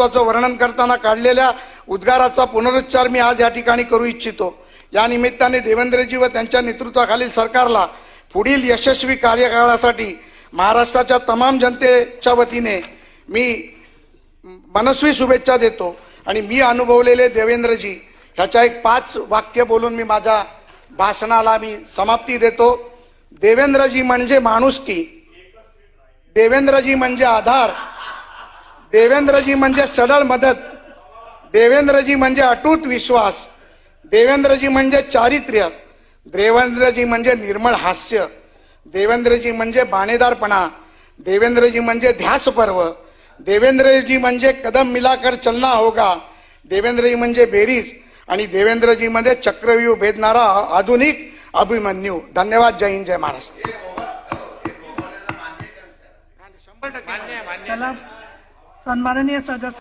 व्यक्तिमत्वाचं वर्णन करताना काढलेल्या उद्गाराचा पुनरुच्चार मी आज या ठिकाणी करू इच्छितो. या निमित्ताने देवेंद्रजी व त्यांच्या नेतृत्वाखालील सरकारला पुढील यशस्वी कार्यकाळासाठी महाराष्ट्राच्या तमाम जनतेच्या वतीने मी मनस्वी शुभेच्छा देतो आणि मी अनुभवलेले देवेंद्रजी ह्याच्या एक पाच वाक्य बोलून मी माझ्या भाषणाला मी समाप्ती देतो. देवेंद्रजी म्हणजे माणुसकी देवेंद्रजी म्हणजे आधार. देवेंद्रजी म्हणजे सडळ मदत देवेंद्रजी म्हणजे अटूट विश्वास देवेंद्रजी म्हणजे चारित्र्य देवेंद्रजी म्हणजे निर्मळ हास्य देवेंद्रजी म्हणजे बाणेदारपणा देवेंद्रजी म्हणजे ध्यास पर्व देवेंद्रजी म्हणजे कदम मिलाकर चलना होगा देवेंद्रजी म्हणजे बेरीज आणि देवेंद्रजी म्हणजे चक्रव्यूह भेदणारा आधुनिक अभिमन्यू. धन्यवाद. जय हिंद जय महाराष्ट्र. चला. সম্মাননীয় সদস্য